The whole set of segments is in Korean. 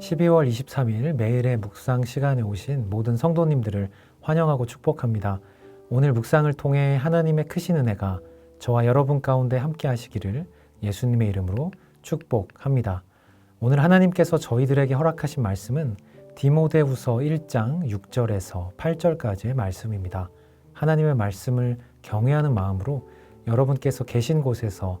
(12월 23일) 매일의 묵상 시간에 오신 모든 성도님들을 환영하고 축복합니다. 오늘 묵상을 통해 하나님의 크신 은혜가 저와 여러분 가운데 함께 하시기를 예수님의 이름으로 축복합니다. 오늘 하나님께서 저희들에게 허락하신 말씀은 디모데후서 1장 6절에서 8절까지의 말씀입니다. 하나님의 말씀을 경외하는 마음으로 여러분께서 계신 곳에서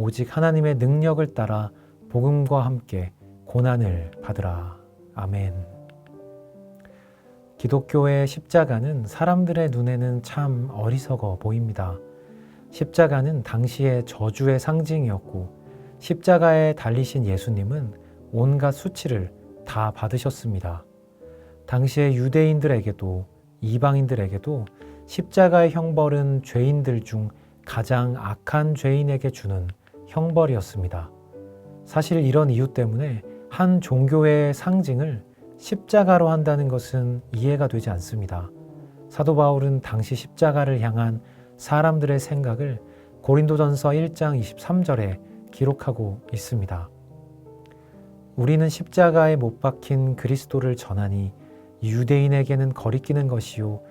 오직 하나님의 능력을 따라 복음과 함께 고난을 받으라. 아멘. 기독교의 십자가는 사람들의 눈에는 참 어리석어 보입니다. 십자가는 당시의 저주의 상징이었고 십자가에 달리신 예수님은 온갖 수치를 다 받으셨습니다. 당시의 유대인들에게도 이방인들에게도 십자가의 형벌은 죄인들 중 가장 악한 죄인에게 주는 형벌이었습니다. 사실 이런 이유 때문에 한 종교의 상징을 십자가로 한다는 것은 이해가 되지 않습니다. 사도 바울은 당시 십자가를 향한 사람들의 생각을 고린도전서 1장 23절에 기록하고 있습니다. 우리는 십자가에 못 박힌 그리스도를 전하니 유대인에게는 거리끼는 것이요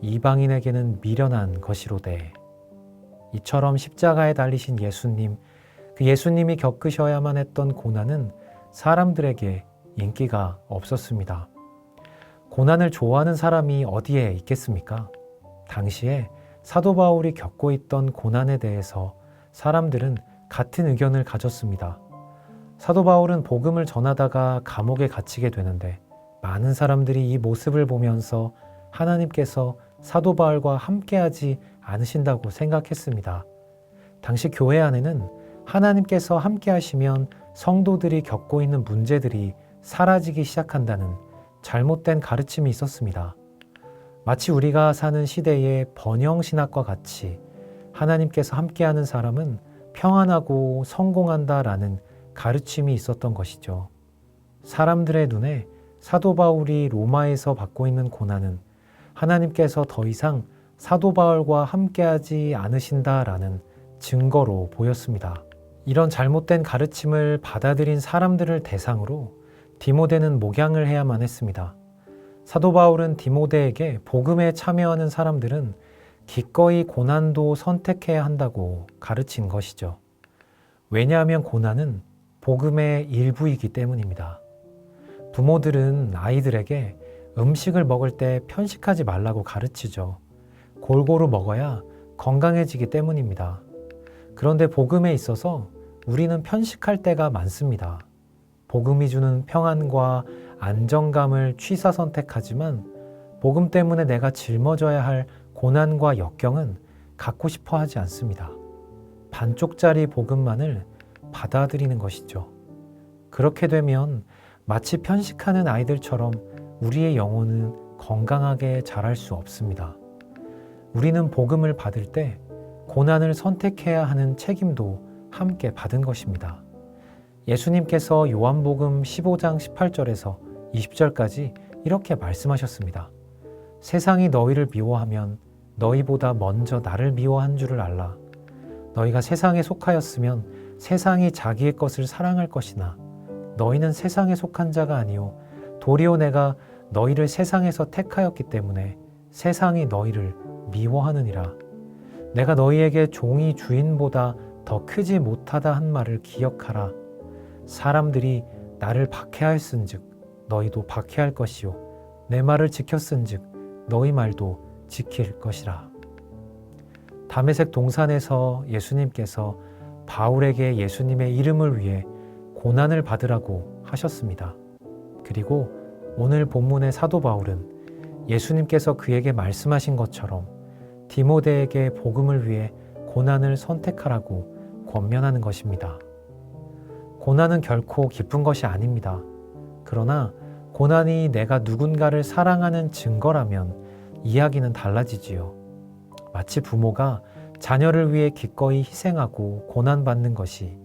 이방인에게는 미련한 것이로되 이처럼 십자가에 달리신 예수님 그 예수님이 겪으셔야만 했던 고난은 사람들에게 인기가 없었습니다. 고난을 좋아하는 사람이 어디에 있겠습니까? 당시에 사도 바울이 겪고 있던 고난에 대해서 사람들은 같은 의견을 가졌습니다. 사도 바울은 복음을 전하다가 감옥에 갇히게 되는데 많은 사람들이 이 모습을 보면서 하나님께서 사도 바울과 함께하지 않으신다고 생각했습니다. 당시 교회 안에는 하나님께서 함께 하시면 성도들이 겪고 있는 문제들이 사라지기 시작한다는 잘못된 가르침이 있었습니다. 마치 우리가 사는 시대의 번영신학과 같이 하나님께서 함께하는 사람은 평안하고 성공한다라는 가르침이 있었던 것이죠. 사람들의 눈에 사도 바울이 로마에서 받고 있는 고난은 하나님께서 더 이상 사도 바울과 함께하지 않으신다라는 증거로 보였습니다. 이런 잘못된 가르침을 받아들인 사람들을 대상으로 디모데는 목양을 해야만 했습니다. 사도 바울은 디모데에게 복음에 참여하는 사람들은 기꺼이 고난도 선택해야 한다고 가르친 것이죠. 왜냐하면 고난은 복음의 일부이기 때문입니다. 부모들은 아이들에게 음식을 먹을 때 편식하지 말라고 가르치죠. 골고루 먹어야 건강해지기 때문입니다. 그런데 복음에 있어서 우리는 편식할 때가 많습니다. 복음이 주는 평안과 안정감을 취사 선택하지만 복음 때문에 내가 짊어져야 할 고난과 역경은 갖고 싶어 하지 않습니다. 반쪽짜리 복음만을 받아들이는 것이죠. 그렇게 되면 마치 편식하는 아이들처럼 우리의 영혼은 건강하게 자랄 수 없습니다. 우리는 복음을 받을 때 고난을 선택해야 하는 책임도 함께 받은 것입니다. 예수님께서 요한복음 15장 18절에서 20절까지 이렇게 말씀하셨습니다. 세상이 너희를 미워하면 너희보다 먼저 나를 미워한 줄을 알라. 너희가 세상에 속하였으면 세상이 자기의 것을 사랑할 것이나 너희는 세상에 속한 자가 아니요 도리어 내가 너희를 세상에서 택하였기 때문에 세상이 너희를 미워하느니라. 내가 너희에게 종이 주인보다 더 크지 못하다 한 말을 기억하라. 사람들이 나를 박해하였은즉 너희도 박해할 것이요 내 말을 지켰은즉 너희 말도 지킬 것이라. 담에색 동산에서 예수님께서 바울에게 예수님의 이름을 위해 고난을 받으라고 하셨습니다. 그리고 오늘 본문의 사도 바울은 예수님께서 그에게 말씀하신 것처럼 디모데에게 복음을 위해 고난을 선택하라고 권면하는 것입니다. 고난은 결코 기쁜 것이 아닙니다. 그러나 고난이 내가 누군가를 사랑하는 증거라면 이야기는 달라지지요. 마치 부모가 자녀를 위해 기꺼이 희생하고 고난받는 것이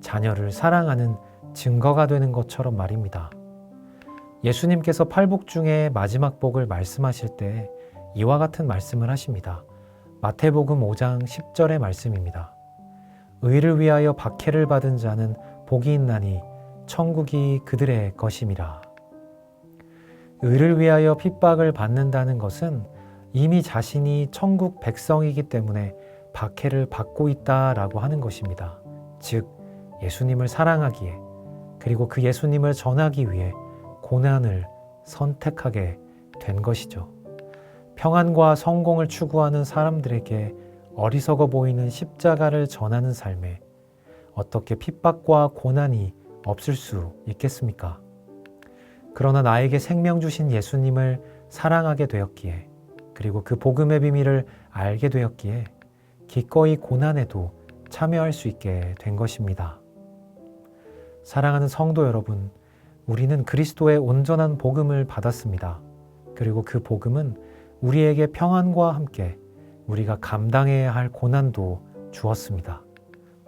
자녀를 사랑하는 증거가 되는 것처럼 말입니다. 예수님께서 팔복 중에 마지막 복을 말씀하실 때 이와 같은 말씀을 하십니다. 마태복음 5장 10절의 말씀입니다. 의를 위하여 박해를 받은 자는 복이 있나니 천국이 그들의 것임이라. 의를 위하여 핍박을 받는다는 것은 이미 자신이 천국 백성이기 때문에 박해를 받고 있다라고 하는 것입니다. 즉, 예수님을 사랑하기에 그리고 그 예수님을 전하기 위해 고난을 선택하게 된 것이죠. 평안과 성공을 추구하는 사람들에게 어리석어 보이는 십자가를 전하는 삶에 어떻게 핍박과 고난이 없을 수 있겠습니까? 그러나 나에게 생명 주신 예수님을 사랑하게 되었기에 그리고 그 복음의 비밀을 알게 되었기에 기꺼이 고난에도 참여할 수 있게 된 것입니다. 사랑하는 성도 여러분, 우리는 그리스도의 온전한 복음을 받았습니다. 그리고 그 복음은 우리에게 평안과 함께 우리가 감당해야 할 고난도 주었습니다.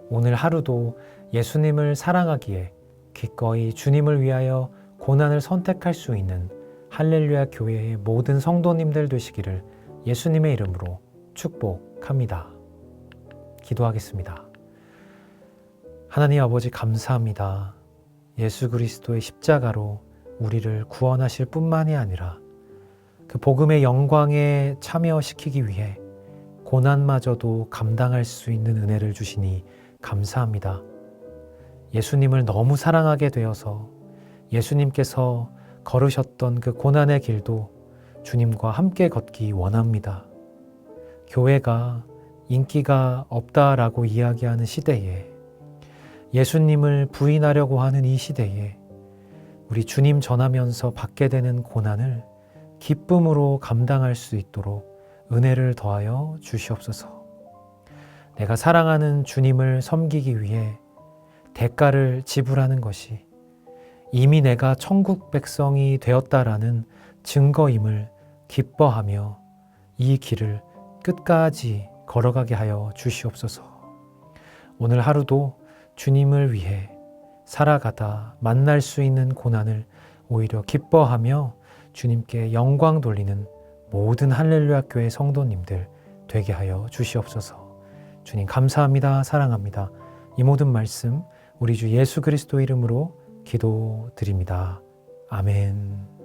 오늘 하루도 예수님을 사랑하기에 기꺼이 주님을 위하여 고난을 선택할 수 있는 할렐루야 교회의 모든 성도님들 되시기를 예수님의 이름으로 축복합니다. 기도하겠습니다. 하나님 아버지 감사합니다. 예수 그리스도의 십자가로 우리를 구원하실 뿐만이 아니라 그 복음의 영광에 참여시키기 위해 고난마저도 감당할 수 있는 은혜를 주시니 감사합니다. 예수님을 너무 사랑하게 되어서 예수님께서 걸으셨던 그 고난의 길도 주님과 함께 걷기 원합니다. 교회가 인기가 없다라고 이야기하는 시대에 예수님을 부인하려고 하는 이 시대에 우리 주님 전하면서 받게 되는 고난을 기쁨으로 감당할 수 있도록 은혜를 더하여 주시옵소서. 내가 사랑하는 주님을 섬기기 위해 대가를 지불하는 것이 이미 내가 천국 백성이 되었다라는 증거임을 기뻐하며 이 길을 끝까지 걸어가게 하여 주시옵소서. 오늘 하루도 주님을 위해 살아가다 만날 수 있는 고난을 오히려 기뻐하며 주님께 영광 돌리는 모든 할렐루야 교회 성도님들 되게 하여 주시옵소서. 주님 감사합니다. 사랑합니다. 이 모든 말씀 우리 주 예수 그리스도 이름으로 기도드립니다. 아멘.